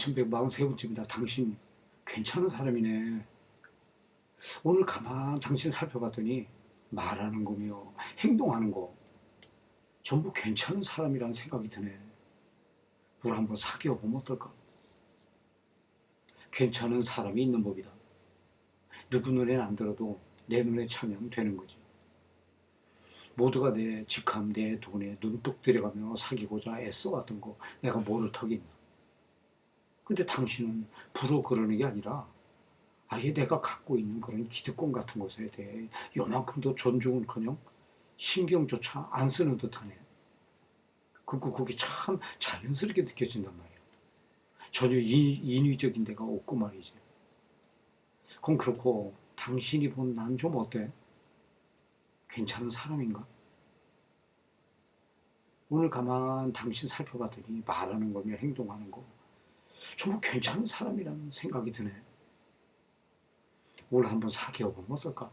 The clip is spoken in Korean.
2143번째입니다. 당신 괜찮은 사람이네. 오늘 가만 당신 살펴봤더니 말하는 거며 행동하는 거 전부 괜찮은 사람이라는 생각이 드네. 우리 한번 사귀어 보면 어떨까? 괜찮은 사람이 있는 법이다. 누구 눈에는 안 들어도 내 눈에 차면 되는 거지. 모두가 내 직함, 내 돈에 눈독 들여가며 사귀고자 애써왔던 거 내가 모를 턱이 있나. 근데 당신은 부러 그러는 게 아니라 아예 내가 갖고 있는 그런 기득권 같은 것에 대해 요만큼도 존중은커녕 신경조차 안 쓰는 듯하네. 그리고 그게 참 자연스럽게 느껴진단 말이야. 전혀 인, 인위적인 데가 없고 말이지. 그럼 그렇고 당신이 본 난 좀 어때? 괜찮은 사람인가? 오늘 가만 당신 살펴봤더니 말하는 거며 행동하는 거 정말 괜찮은 사람이라는 생각이 드네. 오늘 한번 사귀어 보면 어떨까?